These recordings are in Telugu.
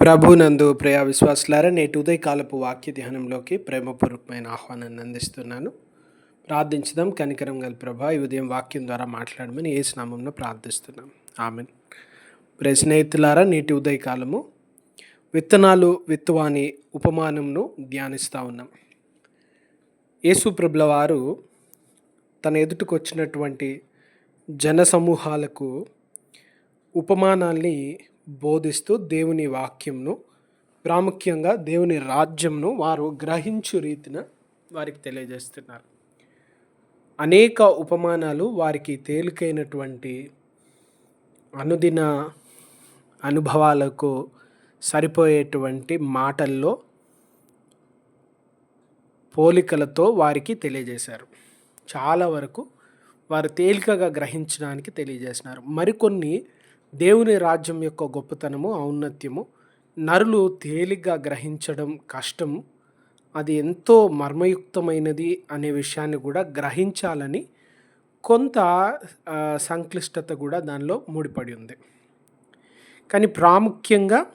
ప్రభునందు ప్రియ విశ్వాసులారా నేటి ఉదయకాలపు వాక్య ధ్యానంలోకి ప్రేమపూర్వకమైన ఆహ్వానాన్ని అందిస్తున్నాను. ప్రార్థించుదాం. కనికరం గల ప్రభా ఈ ఉదయం వాక్యం ద్వారా మాట్లాడమని ఏ స్నామంలో ప్రార్థిస్తున్నాం. ఆమె ప్రియ స్నేహితులారా నేటి ఉదయకాలము విత్తనాలు విత్తువాని ఉపమానంను ధ్యానిస్తూ ఉన్నాం. యేసు ప్రభుల వారు తన ఎదుటికి వచ్చినటువంటి జన సమూహాలకు ఉపమానాల్ని బోధిస్తూ దేవుని వాక్యంను ప్రాముఖ్యంగా దేవుని రాజ్యంను వారు గ్రహించు రీతిన వారికి తెలియజేస్తున్నారు. అనేక ఉపమానాలు వారికి తేలికైనటువంటి అనుదిన అనుభవాలకు సరిపోయేటువంటి మాటల్లో పోలికలతో వారికి తెలియజేశారు. చాలా వరకు వారు తేలికగా గ్రహించడానికి తెలియజేసినారు మరికొన్ని దేవుని రాజ్యం యొక్క గొప్పతనము ఔన్నత్యము నరులు తేలిగ్గా గ్రహించడం కష్టం అది ఎంతో మర్మయుక్తమైనది అనే విషయాన్ని కూడా గ్రహించాలని కొంత సంక్లిష్టత కూడా దానిలో ముడిపడి ఉంది. కానీ ప్రాముఖ్యంగా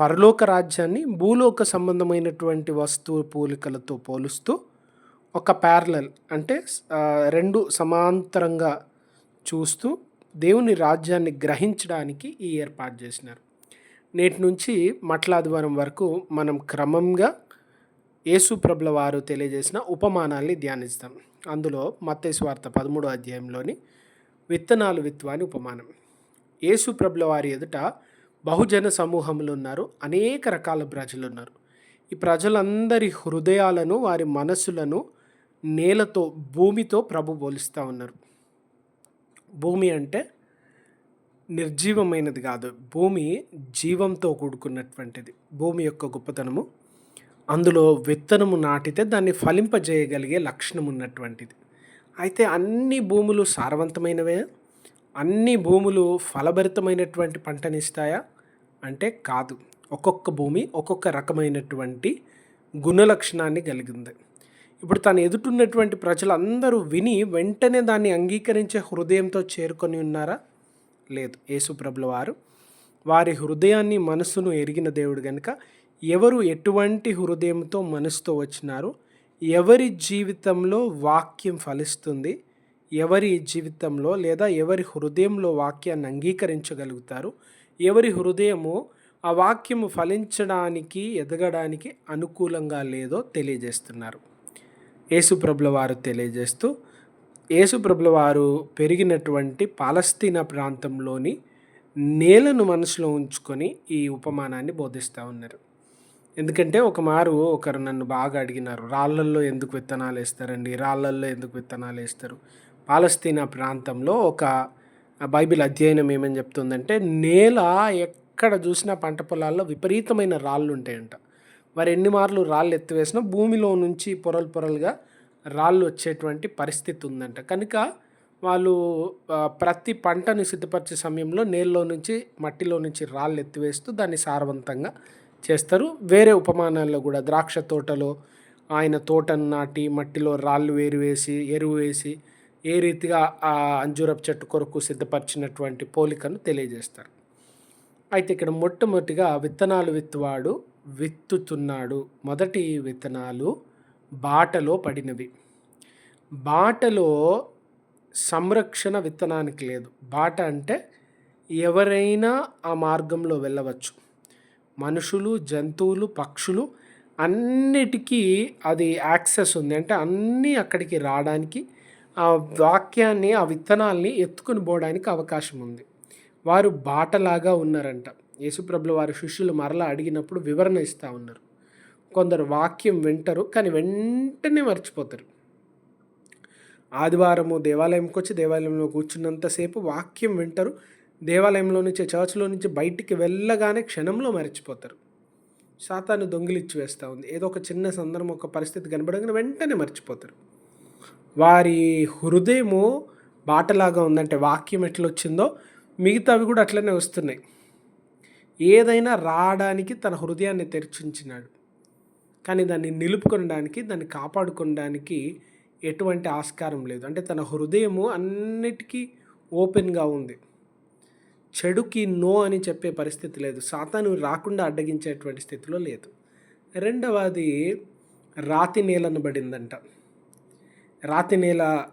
పరలోక రాజ్యాన్ని భూలోక సంబంధమైనటువంటి వస్తువు పోలికలతో పోలుస్తూ ఒక ప్యారలల్ అంటే రెండు సమాంతరంగా చూస్తూ దేవుని రాజ్యాన్ని గ్రహించడానికి ఈ ఏర్పాటు చేసినారు. నేటి నుంచి మట్లాదివారం వరకు మనం క్రమంగా యేసుప్రభుల వారు తెలియజేసిన ఉపమానాల్ని ధ్యానిస్తాం. అందులో మత్తేశ్వార్త పదమూడో అధ్యాయంలోని విత్తనాలు విత్వాని ఉపమానం. యేసుప్రభుల వారి ఎదుట బహుజన సమూహములు ఉన్నారు అనేక రకాల ప్రజలు ఉన్నారు. ఈ ప్రజలందరి హృదయాలను వారి మనసులను నేలతో భూమితో ప్రభు పోలిస్తూ ఉన్నారు. భూమి అంటే నిర్జీవమైనది కాదు. భూమి జీవంతో కూడుకున్నటువంటిది. భూమి యొక్క గొప్పతనము అందులో విత్తనము నాటితే దాన్ని ఫలింపజేయగలిగే లక్షణం ఉన్నటువంటిది. అయితే అన్ని భూములు సారవంతమైనవే? అన్ని భూములు ఫలభరితమైనటువంటి పంటనిస్తాయా అంటే కాదు. ఒక్కొక్క భూమి ఒక్కొక్క రకమైనటువంటి గుణలక్షణాన్ని కలిగింది. ఇప్పుడు తను ఎదుటిన్నటువంటి ప్రజలందరూ విని వెంటనే దాన్ని అంగీకరించే హృదయంతో చేరుకొని ఉన్నారా? లేదు. యేసుప్రభుల వారు వారి హృదయాన్ని మనసును ఎరిగిన దేవుడు కనుక ఎవరు ఎటువంటి హృదయంతో మనసుతో వచ్చినారు ఎవరి జీవితంలో వాక్యం ఫలిస్తుంది ఎవరి జీవితంలో లేదా ఎవరి హృదయంలో వాక్యాన్ని అంగీకరించగలుగుతారు ఎవరి హృదయము ఆ వాక్యము ఫలించడానికి ఎదగడానికి అనుకూలంగా లేదో తెలియజేస్తున్నారు. యేసుప్రభుల వారు తెలియజేస్తూ యేసుప్రభుల వారు పెరిగినటువంటి పాలస్తీనా ప్రాంతంలోని నేలను మనసులో ఉంచుకొని ఈ ఉపమానాన్ని బోధిస్తూ ఉన్నారు. ఎందుకంటే ఒక మారు ఒకరు నన్ను బాగా అడిగినారు రాళ్ళల్లో ఎందుకు విత్తనాలు వేస్తారండి రాళ్ళల్లో ఎందుకు విత్తనాలు వేస్తారు? పాలస్తీనా ప్రాంతంలో ఒక బైబిల్ అధ్యయనం ఏమని చెప్తుందంటే నేల ఎక్కడ చూసినా పంట పొలాల్లో విపరీతమైన రాళ్ళు ఉంటాయంట మరి ఎన్ని మార్లు రాళ్ళు ఎత్తివేసినా భూమిలో నుంచి పొరలు పొరలుగా రాళ్ళు వచ్చేటువంటి పరిస్థితి ఉందంట. కనుక వాళ్ళు ప్రతి పంటను సిద్ధపరిచే సమయంలో నేలలో నుంచి మట్టిలో నుంచి రాళ్ళు ఎత్తివేస్తూ దాన్ని సారవంతంగా చేస్తారు. వేరే ఉపమానాల్లో కూడా ద్రాక్ష తోటలో ఆయన తోటను నాటి మట్టిలో రాళ్ళు వేరు వేసి ఎరువు వేసి ఏ రీతిగా ఆ అంజూరపు చెట్టు కొరకు సిద్ధపరిచినటువంటి పోలికను తెలియజేస్తారు. అయితే ఇక్కడ మొట్టమొదటిగా విత్తనాలు విత్తువాడు విత్తుతున్నాడు. మొదటి విత్తనాలు బాటలో పడినవి. బాటలో సంరక్షణ విత్తనానికి లేదు. బాట అంటే ఎవరైనా ఆ మార్గంలో వెళ్ళవచ్చు. మనుషులు జంతువులు పక్షులు అన్నిటికీ అది యాక్సెస్ ఉంది. అంటే అన్నీ అక్కడికి రావడానికి ఆ వాక్యాన్ని ఆ విత్తనాల్ని ఎత్తుకొని పోవడానికి అవకాశం ఉంది. వారు బాటలాగా ఉన్నారంట. యేసుప్రభుల వారి శిష్యులు మరలా అడిగినప్పుడు వివరణ ఇస్తూ ఉన్నారు. కొందరు వాక్యం వింటారు కానీ వెంటనే మర్చిపోతారు. ఆదివారము దేవాలయంకి వచ్చి దేవాలయంలో కూర్చున్నంతసేపు వాక్యం వింటారు దేవాలయంలో నుంచి చర్చ్లో నుంచి బయటికి వెళ్ళగానే క్షణంలో మర్చిపోతారు. శాతాన్ని దొంగిలిచ్చి వేస్తూ ఉంది. ఏదో ఒక చిన్న సందర్భం ఒక పరిస్థితి కనబడగానే వెంటనే మర్చిపోతారు. వారి హృదయము బాటలాగా ఉందంటే వాక్యం ఎట్లా వచ్చిందో మిగతావి కూడా అట్లనే వస్తున్నాయి. ఏదైనా రావడానికి తన హృదయాన్ని తెరిచించినాడు. కానీ దాన్ని నిలుపుకొనడానికి దాన్ని కాపాడుకోవడానికి ఎటువంటి ఆస్కారం లేదు. అంటే తన హృదయము అన్నిటికీ ఓపెన్గా ఉంది. చెడుకి నో అని చెప్పే పరిస్థితి లేదు. సాతాను రాకుండా అడ్డగించేటువంటి స్థితిలో లేదు. రెండవది రాతి నేలను పడిందంట రాతి నేల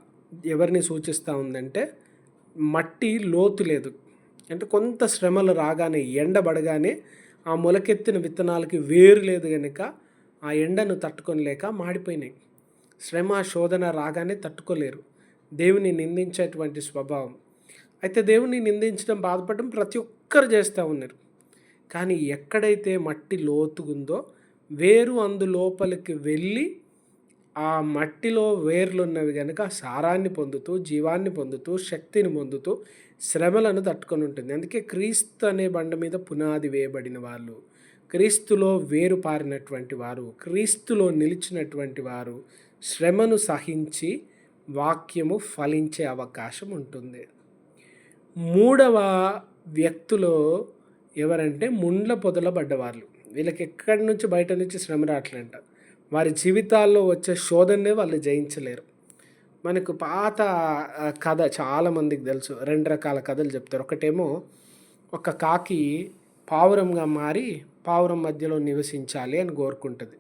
ఎవరిని సూచిస్తూ ఉందంటే మట్టి లోతు లేదు. అంటే కొంత శ్రమలు రాగానే ఎండబడగానే ఆ మొలకెత్తిన విత్తనాలకి వేరు లేదు కనుక ఆ ఎండను తట్టుకోలేక మాడిపోయినాయి. శ్రమ శోధన రాగానే తట్టుకోలేరు. దేవుని నిందించేటువంటి స్వభావం. అయితే దేవుని నిందించడం బాధపడడం ప్రతి ఒక్కరు చేస్తూ ఉన్నారు. కానీ ఎక్కడైతే మట్టి లోతుగుందో వేరు అందు లోపలికి వెళ్ళి ఆ మట్టిలో వేర్లున్నవి కనుక సారాన్ని పొందుతూ జీవాన్ని పొందుతూ శక్తిని పొందుతూ శ్రమలను తట్టుకొని ఉంటుంది. అందుకే క్రీస్తు అనే బండ మీద పునాది వేయబడిన వాళ్ళు క్రీస్తులో వేరు పారినటువంటి వారు క్రీస్తులో నిలిచినటువంటి వారు శ్రమను సహించి వాక్యము ఫలించే అవకాశం ఉంటుంది. మూడవ వ్యక్తులు ఎవరంటే ముండ్ల పొదల పడ్డవాళ్ళు. వీళ్ళకి ఎక్కడి నుంచి బయట నుంచి శ్రమ రావట్లేంట వారి జీవితాల్లో వచ్చే శోధనే వాళ్ళు జయించలేరు. మనకు పాత కథ చాలామందికి తెలుసు. రెండు రకాల కథలు చెప్తారు. ఒకటేమో ఒక కాకి పావురంగా మారి పావురం మధ్యలో నివసించాలి అని కోరుకుంటుంది.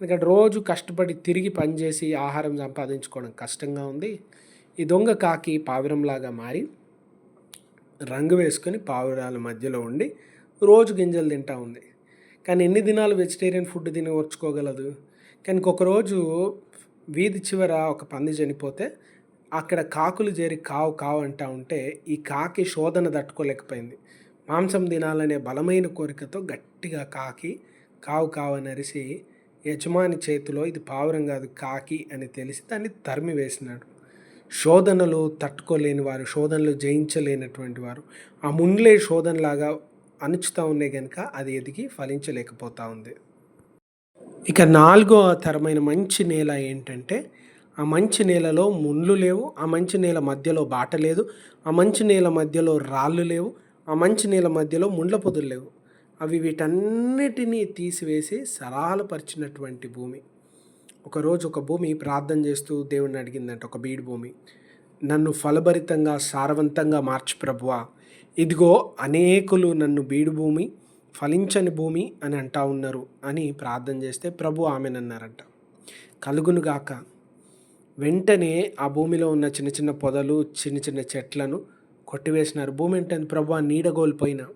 ఎందుకంటే రోజు కష్టపడి తిరిగి పనిచేసి ఆహారం సంపాదించుకోవడం కష్టంగా ఉంది. ఈ దొంగ కాకి పావురంలాగా మారి రంగు వేసుకొని పావురాల మధ్యలో ఉండి రోజు గింజలు తింటా ఉంది. కానీ ఎన్ని దినాలు వెజిటేరియన్ ఫుడ్ తిని ఓర్చుకోగలదు? కానీ ఒకరోజు వీధి చివర ఒక పంది చనిపోతే అక్కడ కాకులు చేరి కావు కావు అంటా ఉంటే ఈ కాకి శోధన తట్టుకోలేకపోయింది. మాంసం తినాలనే బలమైన కోరికతో గట్టిగా కాకి కావు కావు అని అరిసి యజమాని చేతిలో ఇది పావురం కాదు కాకి అని తెలిసి దాన్ని తరిమి వేసినాడు. శోధనలు తట్టుకోలేని వారు శోధనలు జయించలేనటువంటి వారు ఆ ముండ్లే శోధనలాగా అణుచుతూ ఉన్నాయి కనుక అది ఎదిగి ఫలించలేకపోతూ ఉంది. ఇక నాలుగో తరమైన మంచి నేల ఏంటంటే ఆ మంచి నేలలో ముండ్లు లేవు ఆ మంచి నేల మధ్యలో బాట లేదు ఆ మంచి నేల మధ్యలో రాళ్ళు లేవు ఆ మంచి నేల మధ్యలో ముండ్ల పొదులు లేవు. అవి వీటన్నిటినీ తీసివేసి సరాలపరిచినటువంటి భూమి. ఒకరోజు ఒక భూమి ప్రార్థన చేస్తూ దేవుడిని అడిగిందంట ఒక బీడు భూమి. నన్ను ఫలభరితంగా సారవంతంగా మార్చి ప్రభువా. ఇదిగో అనేకులు నన్ను బీడు భూమి ఫలించని భూమి అని అంటా ఉన్నారు అని ప్రార్థన చేస్తే ప్రభు ఆమెనన్నారంట. కలుగునుగాక వెంటనే ఆ భూమిలో ఉన్న చిన్న చిన్న పొదలు చిన్న చిన్న చెట్లను కొట్టివేసినారు. భూమి అంటే ప్రభు నీడగోల్పోయిన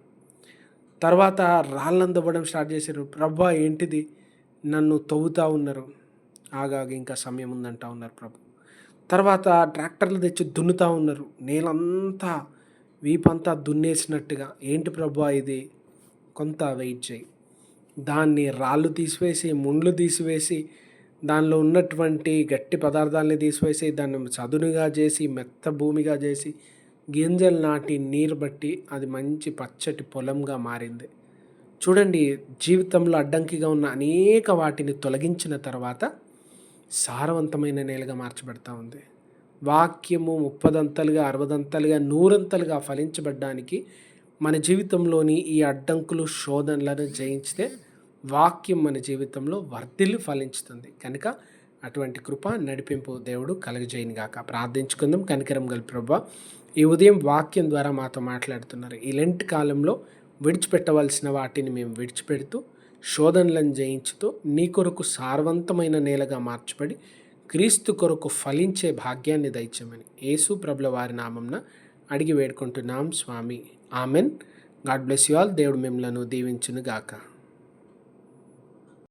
తర్వాత రాళ్ళందవ్వడం స్టార్ట్ చేశారు. ప్రభు ఏంటిది? నన్ను తవ్వుతూ ఉన్నారు. ఆగాగి ఇంకా సమయం ఉందంటా ఉన్నారు ప్రభు. తర్వాత ట్రాక్టర్లు తెచ్చి దున్నుతూ ఉన్నారు. నేలంతా వీపంతా దున్నేసినట్టుగా. ఏంటి ప్రభు ఇది? కొంత వెయిట్ చేయి. దాన్ని రాళ్ళు తీసివేసి ముండ్లు తీసివేసి దానిలో ఉన్నటువంటి గట్టి పదార్థాలని తీసివేసి దాన్ని చదునుగా చేసి మెత్త భూమిగా చేసి గింజలు నాటి నీరు బట్టి అది మంచి పచ్చటి పొలంగా మారింది. చూడండి జీవితంలో అడ్డంకిగా ఉన్న అనేక వాటిని తొలగించిన తర్వాత సారవంతమైన నేలగా మార్చబడతా ఉంది. వాక్యము ముప్పదంతలుగా అరవదంతలుగా నూరంతలుగా ఫలించబడ్డానికి మన జీవితంలోని ఈ అడ్డంకులు శోధనలను జయించితే వాక్యం మన జీవితంలో వర్ధిల్లు ఫలించుతుంది. కనుక అటువంటి కృప నడిపింపు దేవుడు కలగజేయని గాక ప్రార్థించుకుందాం. కనికరం గల ప్రభా ఈ ఉదయం వాక్యం ద్వారా మాతో మాట్లాడుతున్నారు. ఈ లెంట్ కాలంలో విడిచిపెట్టవలసిన వాటిని మేము విడిచిపెడుతూ శోధనలను జయించుతూ నీ కొరకు సారవంతమైన నేలగా మార్చబడి క్రీస్తు కొరకు ఫలించే భాగ్యాన్ని దయచమని యేసు ప్రభుల వారి నామంన అడిగి వేడుకుంటున్నాం. స్వామి amen. God bless you all. దేవుడు మిమ్మలను దీవించును గాక